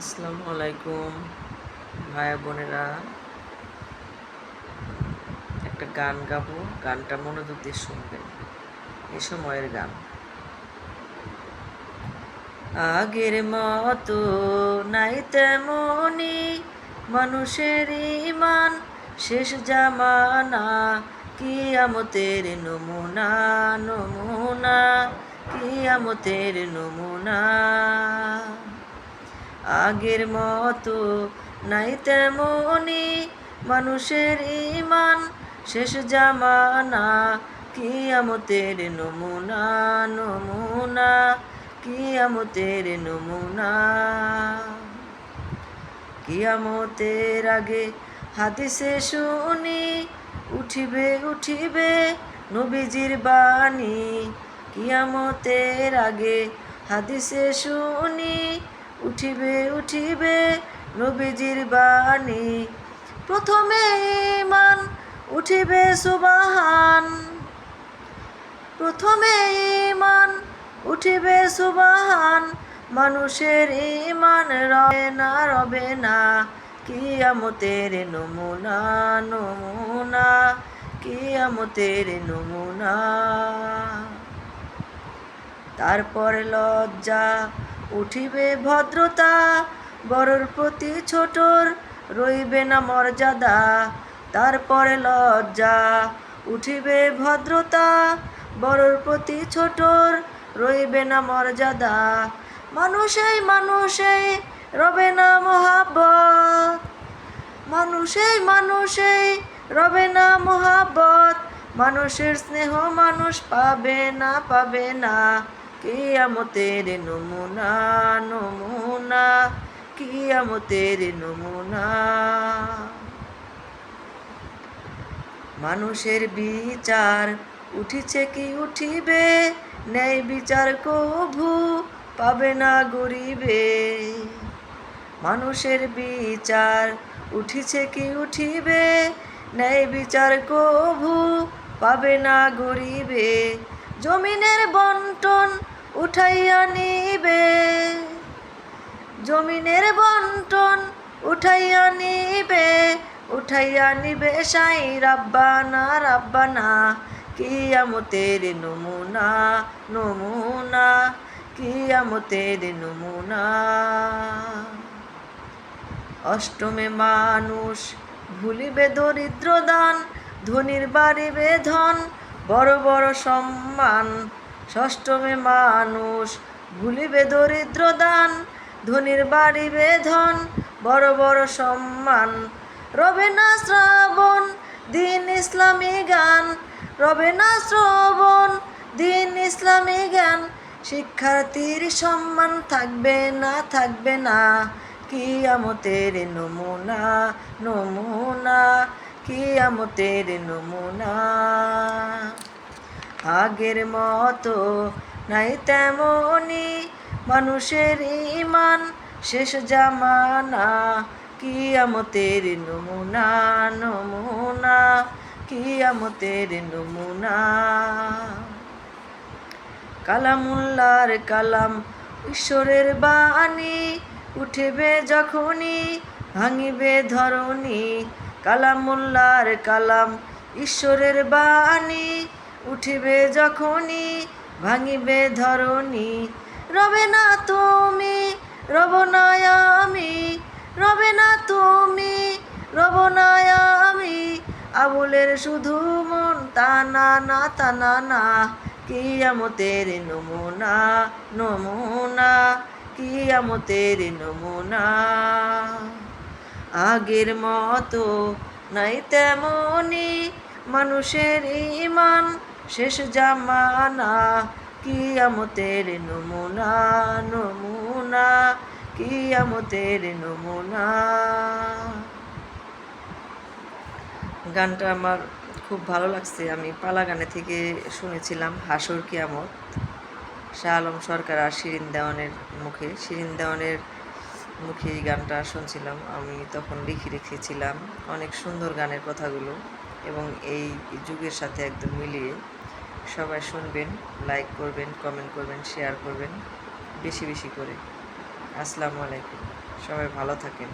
আসসালামু আলাইকুম ভাইয়া বোনেরা। একটা গান গাবো, গানটা মনোযোগ দিয়ে শুনবেন। এ সময়ের গান। আগের মতো নাই তেমনি মানুষের ইমান শেষ জামানা কিয়ামতের নমুনা নমুনা কিয়ামতের নমুনা? আগের মতো নাই তেমনি মানুষের ইমান শেষ জামানা কি কিয়ামতের নমুনা নমুনা, কিয়ামতের নমুনা। কিয়ামতের আগে হাদিসে শুনি, উঠিবে উঠিবে নবীজির বাণী। কিয়ামতের আগে হাদিসে শুনি উঠিবে উঠিবে নবীজির বাণী। প্রথমে ইমান উঠিবে সুবাহান। প্রথমে ইমান উঠিবে সুবাহান। মানুষের ইমান রবে না রবে না। কিয়ামতের নমুনা নমুনা, কিয়ামতের নমুনা। তারপর লজ্জা উঠিবে ভদ্রতা বড়র প্রতি ছোটর রইবে না মর্যাদা, তারপরে লজ্জা। উঠিবে ভদ্রতা বড়র প্রতি ছোটর রইবে না মর্যাদা মানুষেই মানুষেই রবে না মহাব্বত। মানুষেই মানুষেই রবে না মহাব্বত, মানুষের স্নেহ মানুষ পাবে না পাবে না। কিয়ামতের নমুনা নমুনা? কিয়ামতের নমুনা? মানুষের বিচার উঠিছে কি উঠিবে? ন্যায় বিচার কভু পাবে না গরিবে? মানুষের বিচার উঠিছে কি উঠিবে? ন্যায় বিচার কভু পাবে না গরিবে? জমিনের বন্টন উঠাইয়া নিবে। জমিনের বন্টন উঠাইয়া নিবে উঠাইয়া নিবে সাই রাব্বানা রাব্বানা, কিয়ামতের নমুনা নমুনা, কিয়ামতের নমুনা। অষ্টমে মানুষ ভুলিবে দরিদ্র দান ধনির বাড়িবে ধন বড় বড় সম্মান, ষষ্ঠমে মানুষ ভুলিবে দরিদ্র দান ধনির বাড়িবে ধন বড় বড় সম্মান। রবে না শ্রাবণ, দিন ইসলামী গান রবে না শ্রবণ, দিন ইসলামী গান শিক্ষার্থীর সম্মান থাকবে না থাকবে না। কিয়ামতের নমুনা নমুনা। কিয়ামতের নমুনা। আগের মতো নাই তেমনি মানুষের ইমান শেষ জামানা কি কিয়ামতের নমুনা নমুনা, কিয়ামতের নমুনা। কালামুল্লার কালাম ঈশ্বরের বাণী, উঠেবে যখনই, ভাঙিবে ধরণী কালামুল্লার কালাম, ঈশ্বরের বাণী উঠিবে যখনই, ভাঙিবে ধরণী। রবে না তুমি, রব আমি, রবে না তুমি, রব আমি। আবুলের শুধু মন, তা না না, তা না না। কিয়ামতের নমুনা নমুনা, কিয়ামতের নমুনা। আগের মতো নাই তেমনি মানুষের ইমান শেষ জামানা কিয়ামতের নমুনা নমুনা, কিয়ামতের নমুনা। গানটা আমার খুব ভালো লাগছে। আমি পালা গানে থেকে শুনেছিলাম হাসর কিয়ামত। শাহ আলম সরকার আর শিরিন দেওয়ানের মুখে। শিরিন দেওয়ানের মুখে এই গানটা শুনছিলাম, আমি তখন লিখে রেখেছিলাম অনেক সুন্দর গানের কথাগুলো এবং এই যুগের সাথে একদম মিলিয়ে সবাই শুনবেন লাইক করবেন কমেন্ট করবেন শেয়ার করবেন, বেশি বেশি করে। আসসালামু আলাইকুম, সবাই ভালো থাকেন।